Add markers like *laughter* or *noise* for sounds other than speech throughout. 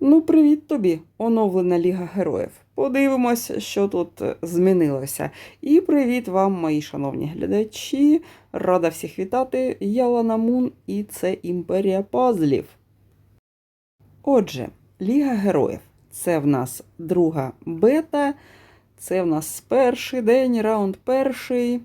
Ну, привіт тобі, оновлена Ліга Героїв. Подивимось, що тут е, змінилося. І привіт вам, мої шановні глядачі. Рада всіх вітати. Я Лана Мун, і це Імперія Пазлів. Отже, Ліга Героїв. Це в нас друга бета. Це в нас перший день, раунд перший.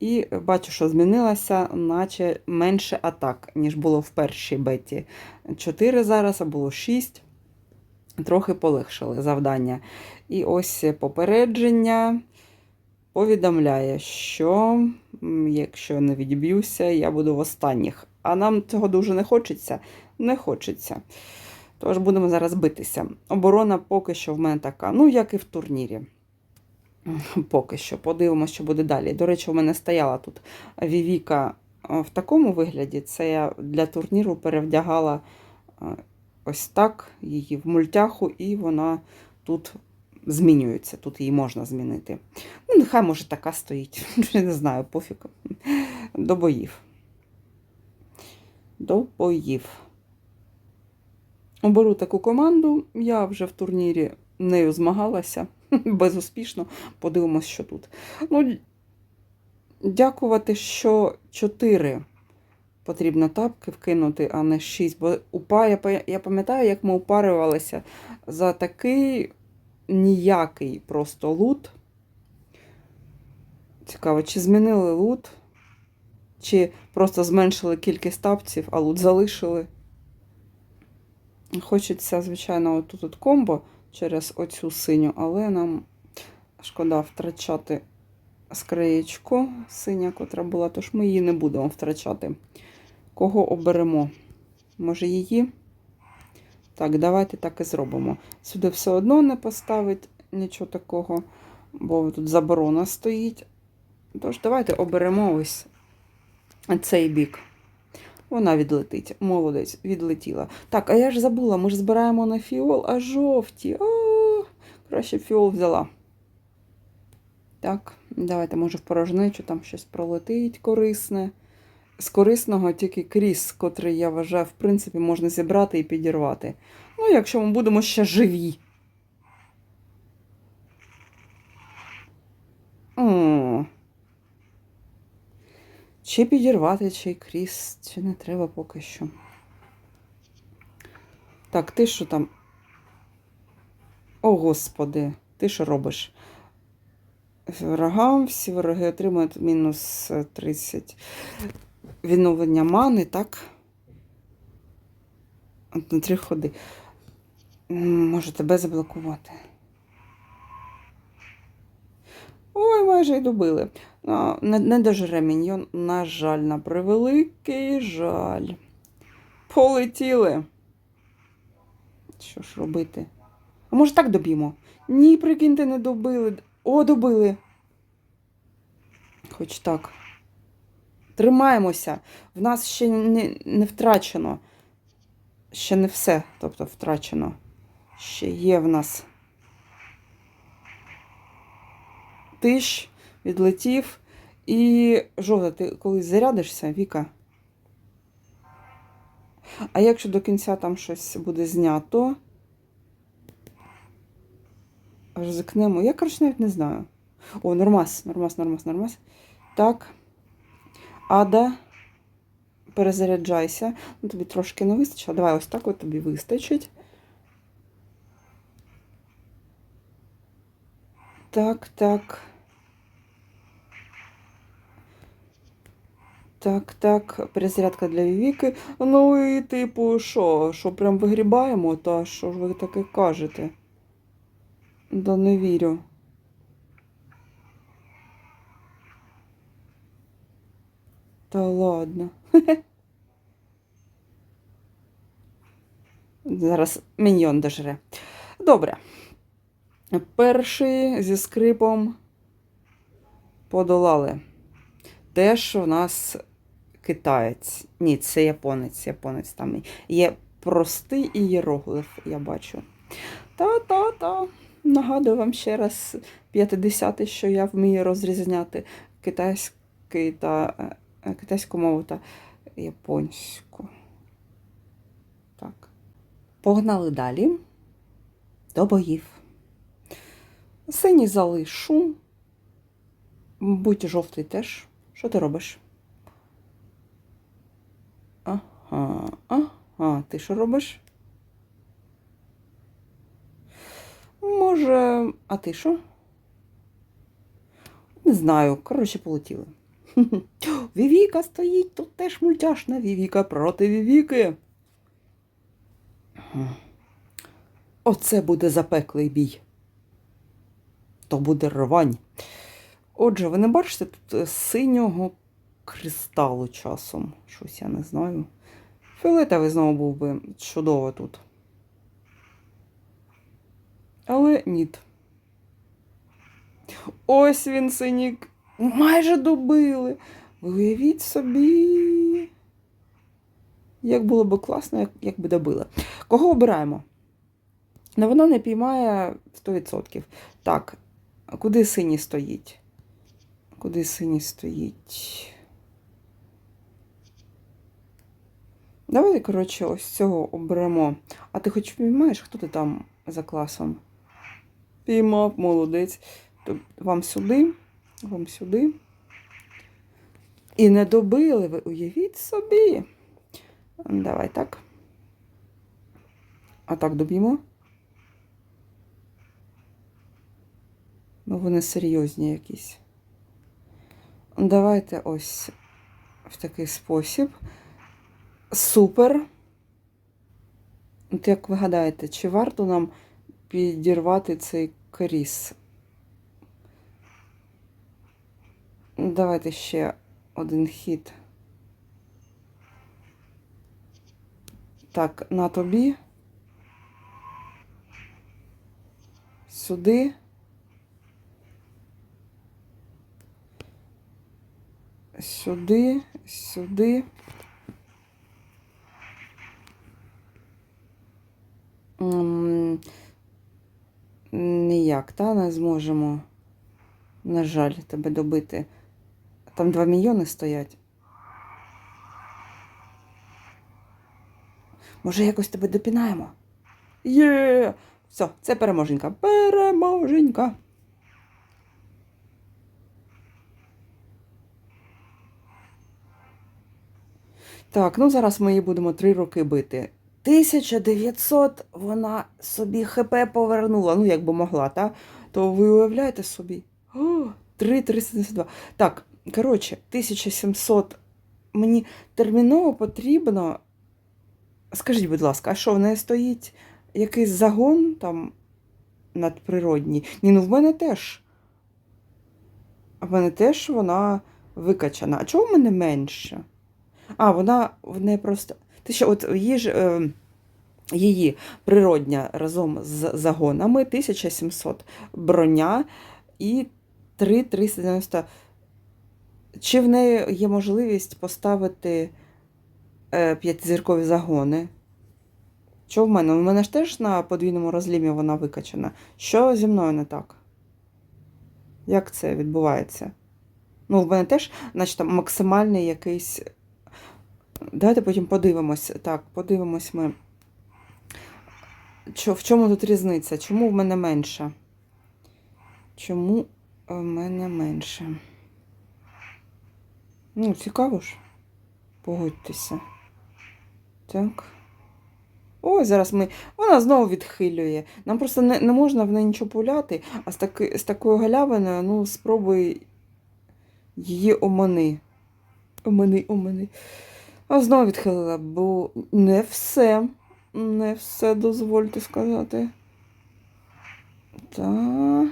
І бачу, що змінилося, наче менше атак, ніж було в першій беті. 4 зараз, а було 6. Трохи полегшили завдання. І ось попередження повідомляє, що якщо не відб'юся, я буду в останніх. А нам цього дуже не хочеться. Не хочеться. Тож будемо зараз битися. Оборона поки що в мене така, ну, як і в турнірі. Поки що. Подивимося, що буде далі. До речі, у мене стояла тут Вівіка в такому вигляді. Це я для турніру перевдягала ось так її в мультяху, і вона тут змінюється. Тут її можна змінити. Ну, нехай може така стоїть. *laughs* Не знаю, пофіг. До боїв. До боїв. Оберу таку команду. Я вже в турнірі нею змагалася *laughs* безуспішно. Подивимось, що тут. Ну, дякувати, що 4 потрібно тапки вкинути, а не 6. Бо упа, я, пам'ятаю, як ми упарювалися за такий ніякий просто лут. Цікаво, чи змінили лут, чи просто зменшили кількість тапців, а лут залишили. Хочеться, звичайно, отут от комбо через оцю синю, але нам шкода втрачати скриєчку синя, котра була, тож ми її не будемо втрачати. Кого оберемо? Може її? Так, давайте так і зробимо. Сюди все одно не поставить нічого такого, бо тут заборона стоїть. Тож, давайте оберемо ось цей бік. Вона відлетить. Молодець, відлетіла. Так, а я ж забула, ми ж збираємо на фіол, а жовті. О, краще фіол взяла. Так, давайте, може, в порожнечу там щось пролетить корисне. З корисного тільки кріс, котрий я вважаю, в принципі, можна зібрати і підірвати. Ну, якщо ми будемо ще живі. О. Чи підірвати, чи кріс, чи не треба поки що. Так, ти що там? О, господи, ти що робиш? Ворогам всі вороги отримують мінус е, 30 відновлення мани, так? От На три ходи. Може тебе заблокувати. Ой, майже й добили. Не, не дожре міньйон, на жаль, на превеликий жаль. Полетіли. Що ж робити? А може так доб'ємо? Ні, прикиньте, не добили. О, добили. Хоч так. Тримаємося. В нас ще не, не втрачено. Ще не все, тобто втрачено. Ще є в нас. Тиш відлетів. І жовта, ти колись зарядишся, Віка? А якщо до кінця там щось буде знято, ризикнемо. Я, коротше, навіть не знаю. О, нормас, нормас, нормас, нормас. Так. Ада, перезаряджайся. Ну, тобі трошки не вистачило. Давай ось так от тобі вистачить. Так, так. Так, так, перезарядка для Вівіки. Ну і типу, що? Що прям вигрібаємо? Та що ж ви таке кажете? Да не вірю. Та ладно. Зараз міньйон дожре. Добре. Перший зі скрипом подолали. Теж у нас китаєць. Ні, це японець. Японець там є простий ієроглиф, я бачу. Та-та-та. Нагадую вам ще раз 50-й, що я вмію розрізняти китайський та е, китайську мову та японську. Так. Погнали далі. до боїв. Синій залишу. Будь жовтий теж. Що ти робиш? Ага, ага, ти що робиш? Може, а ти що? Не знаю, коротше, полетіли. *laughs* Вівіка стоїть, тут теж мультяшна Вівіка проти Вівіки. Оце буде запеклий бій. То буде рвань. Отже, ви не бачите тут е, синього кристалу часом. Щось я не знаю. Фіолетовий знову був би чудово тут. Але ні. Ось він синік. Майже добили. Уявіть собі. Як було б класно, як, якби добили. Кого обираємо? Ну, вона не піймає 100%. Так, куди синій стоїть? Куди синій стоїть? Давай, коротше, ось цього оберемо. А ти хоч піймаєш, хто ти там за класом? Піймав, молодець. Вам сюди, вам сюди. І не добили ви, уявіть собі. Давай так. А так доб'ємо. Ну, вони серйозні якісь. Давайте ось в такий спосіб. Супер. От як ви гадаєте, чи варто нам підірвати цей коріс? Давайте ще один хід. Так, на тобі. Сюди. Сюди, сюди. Ніяк, та не зможемо. На жаль, тебе добити. Там 2 мільйони стоять. Може, якось тебе допінаємо? Є! Все, це переможенька. Переможенька. Так, ну зараз ми її будемо три роки бити. 1900 вона собі ХП повернула, ну як би могла, та? то ви уявляєте собі? О, 3,372. Так, коротше, 1700 мені терміново потрібно. Скажіть, будь ласка, а що в неї стоїть якийсь загон там надприродній? Ні, ну в мене теж. В мене теж вона викачана. А чого в мене менше? А, вона в неї просто. Ти ще от її ж. Е, Її природня разом з загонами 1700 броня і 3,390. Чи в неї є можливість поставити е, п'ятизіркові загони? Що в мене? У мене ж теж на подвійному розлімі вона викачана. Що зі мною не так? Як це відбувається? Ну, в мене теж, значить, там максимальний якийсь. Давайте потім подивимось. Так, подивимось ми. Чо, в чому тут різниця? Чому в мене менше? Чому в мене менше? Ну, цікаво ж. Погодьтеся. Так. Ой, зараз ми. Вона знову відхилює. Нам просто не, не можна в неї нічого пуляти, а з, таки, з такою галявиною, ну, спробуй її омани. Омани, омани. А знову відхилила, бо не все. Не все дозвольте сказати. Так.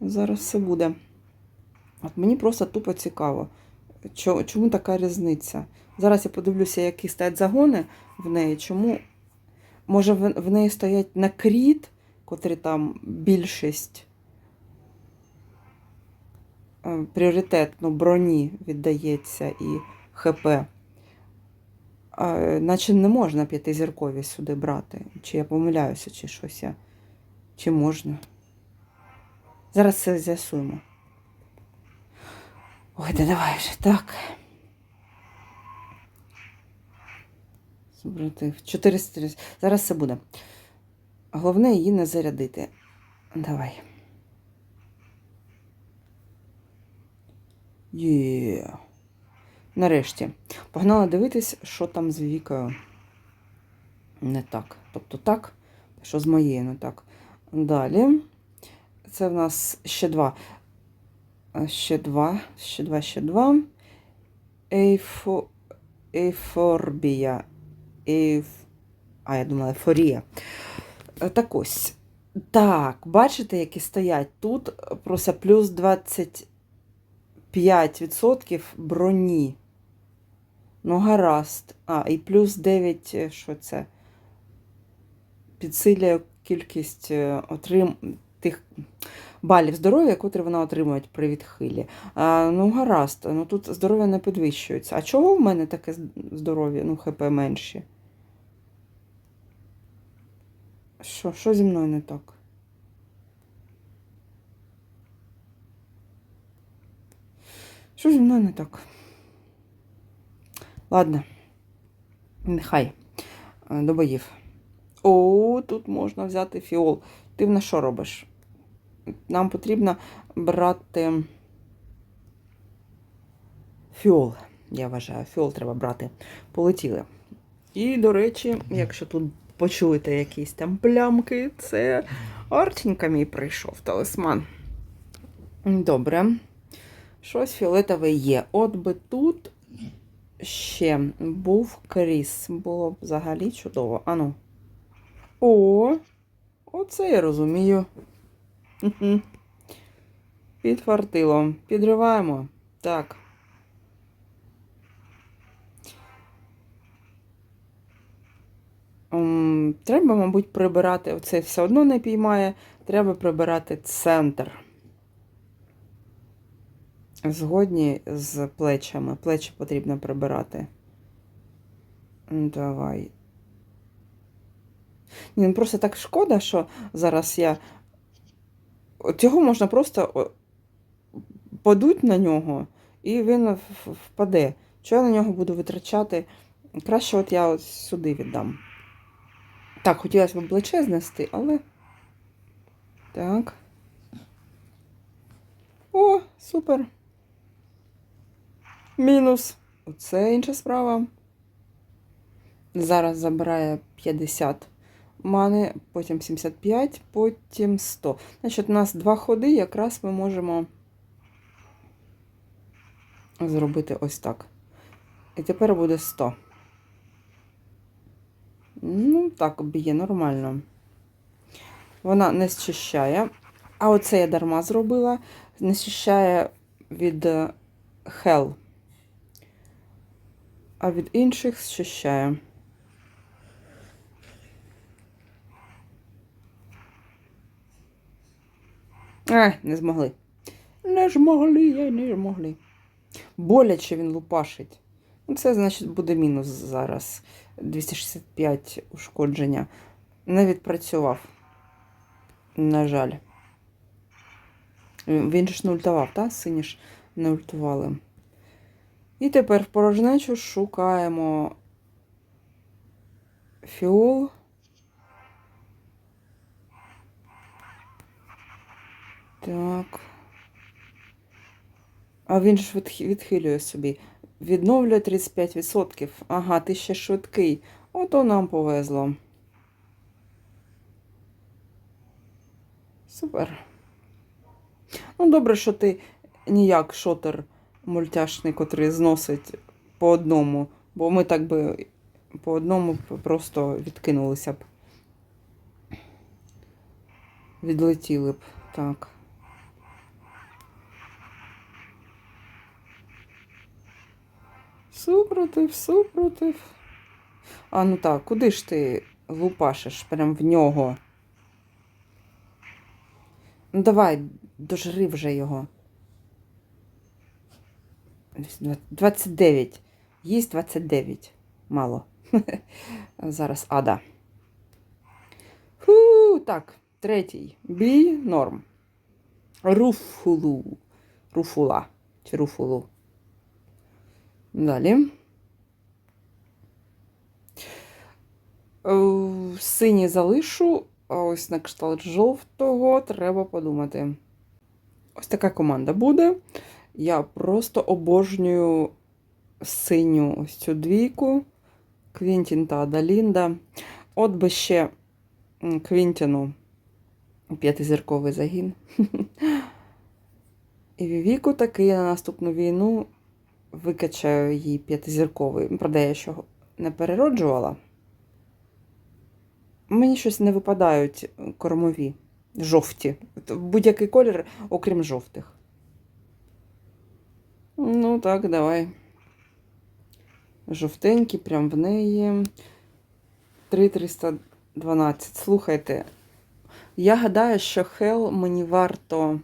Зараз все буде. От мені просто тупо цікаво, чому така різниця. Зараз я подивлюся, які стоять загони в неї. Чому? Може, в неї стоять на кріт, котрі там більшість е, пріоритетно броні віддається і ХП. Наче не можна п'ятизіркові сюди брати. Чи я помиляюся, чи щось я. Чи можна? Зараз це з'ясуємо. Ой, да давай вже так. Супротив. 430. Зараз все буде. Головне її не зарядити. Давай. Є. Нарешті. Погнала дивитись, що там з Вікою. Не так. Тобто так, що з моєю не так. Далі. Це в нас ще два. Ще два, ще два, ще два. Ейфо... Ейфорбія. Ейф... А, я думала, ейфорія. Е, Так ось. Так, бачите, які стоять тут просто плюс 25% броні. Ну, гаразд. А, і плюс 9, е, що це? Підсилює кількість е, отрим... тих балів здоров'я, котрі вона отримує при відхилі. А, ну, гаразд, ну тут здоров'я не підвищується. А чого в мене таке здоров'я? Ну, ХП менші? Що, що зі мною не так? Що зі мною не так? Ладно. Нехай. Е, До боїв. О, тут можна взяти фіол. Ти в нас що робиш? Нам потрібно брати фіол. Я вважаю, фіол треба брати. Полетіли. І, до речі, якщо тут почуєте якісь там плямки, це Артінька мій прийшов, талисман. Добре. Щось фіолетове є. От би тут ще був кріс. Було б взагалі чудово. Ану. О, оце я розумію. Підфартило. Підриваємо. Так. Треба, мабуть, прибирати. Оце все одно не піймає. Треба прибирати центр. Згодні з плечами. Плечі потрібно прибирати. Давай. Ні, ну просто так шкода, що зараз я. Цього можна просто о, подуть на нього, і він впаде. Що я на нього буду витрачати? Краще от я от сюди віддам. Так, хотілося б плече знести, але. Так. О, супер. Мінус. Оце інша справа. Зараз забирає 50 мани, потім 75, потім 100. Значить, у нас два ходи, якраз ми можемо зробити ось так. І тепер буде 100. Ну, так, б'є нормально. Вона не зчищає. А оце я дарма зробила. Не зчищає від е, Hell. А від інших зчищає. Ай, не змогли. Не змогли, я не змогли. Боляче він лупашить. Ну, це, значить, буде мінус зараз. 265 ушкодження. Не відпрацював. На жаль. Він ж не ультував, так? Сині ж не ультували. І тепер в порожнечу шукаємо фіол. Так. А він ж відхилює собі. Відновлює 35%. Ага, ти ще швидкий. Ото нам повезло. Супер. Ну, добре, що ти ніяк шотер мультяшний, котрий зносить по одному, бо ми так би по одному просто відкинулися б. Відлетіли б. Так. Супротив, супротив. А, ну так, куди ж ти лупашиш? Прям в нього. Ну давай, дожри вже його. 29. Їсть 29. Мало. *laughs* Зараз ада. Фу, так, третій. Бій норм. Руфулу. Руфула. Чи руфулу. Далі. Е, Синій залишу, а ось на кшталт жовтого треба подумати. Ось така команда буде. Я просто обожнюю синю ось цю двійку. Квінтін та Адалінда. От би ще Квінтіну п'ятизірковий загін. *laughs* І Вівіку таки на наступну війну викачаю її п'ятизірковий. Правда, я ще не перероджувала. Мені щось не випадають кормові, жовті. Будь-який колір, окрім жовтих. Ну так, давай. Жовтенький, прям в неї. 3312. Слухайте, я гадаю, що Хел мені варто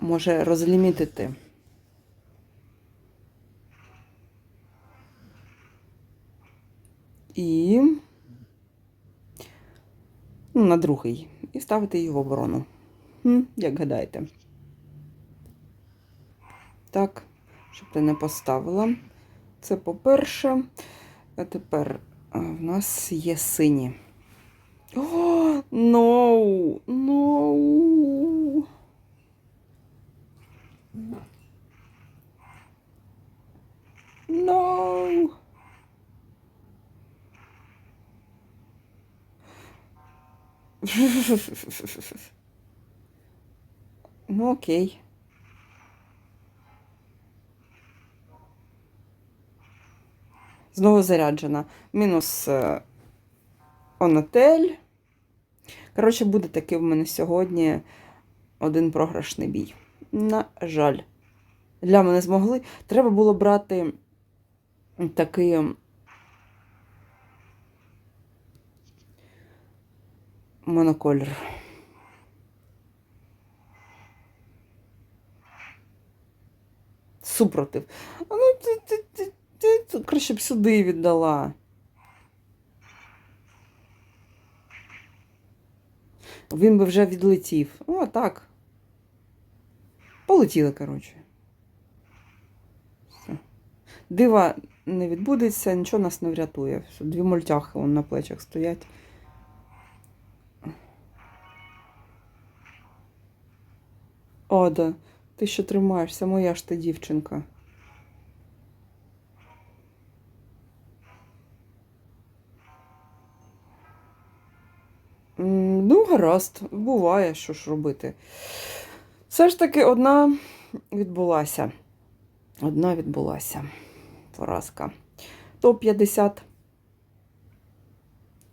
може розлімітити. І ну, на другий. І ставити її в оборону. Хм, як гадаєте? Так, щоб ти не поставила. Це по-перше. А тепер в нас є сині. О, ноу! Ноу! Ноу! Ну, окей. Знову заряджена. Мінус е, онотель. Коротше, буде такий в мене сьогодні один програшний бій. На жаль. Для мене змогли. Треба було брати такий. Моноколір. Супротив. Ну ти, ти, ти, ти, краще б сюди віддала. Він би вже відлетів. О, так. Полетіли, коротше. Дива не відбудеться, нічого нас не врятує. Дві мультяхи вон на плечах стоять. Ода, ти що тримаєшся, моя ж ти дівчинка. Ну, гаразд, буває, що ж робити. Все ж таки одна відбулася. Одна відбулася. Поразка. Топ-50.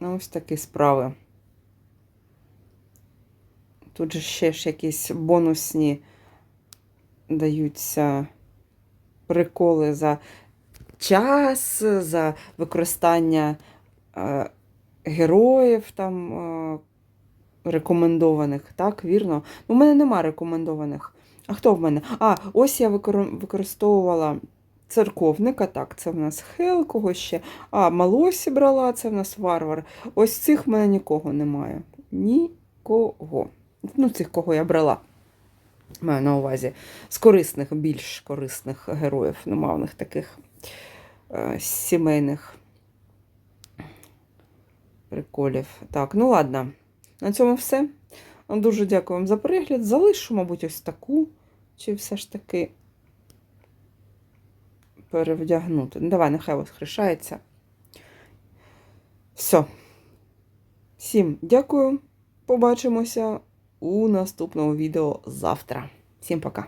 Ну, Ось такі справи. Тут же ще ж якісь бонусні даються приколи за час, за використання е, героїв там е, рекомендованих, так, вірно? У мене нема рекомендованих. А хто в мене? А, ось я використовувала церковника, так, це в нас Хел, кого ще. А, Малосі брала, це в нас варвар. Ось цих в мене нікого немає. Нікого. Ну, цих, кого я брала. Маю на увазі. З корисних, більш корисних героїв. Нема в них таких е, сімейних приколів. Так, ну ладно. На цьому все. Дуже дякую вам за перегляд. Залишу, мабуть, ось таку. Чи все ж таки перевдягнути. Ну, давай, нехай воскрешається. Все. Всім дякую. Побачимося у наступному відео завтра. Всім пока!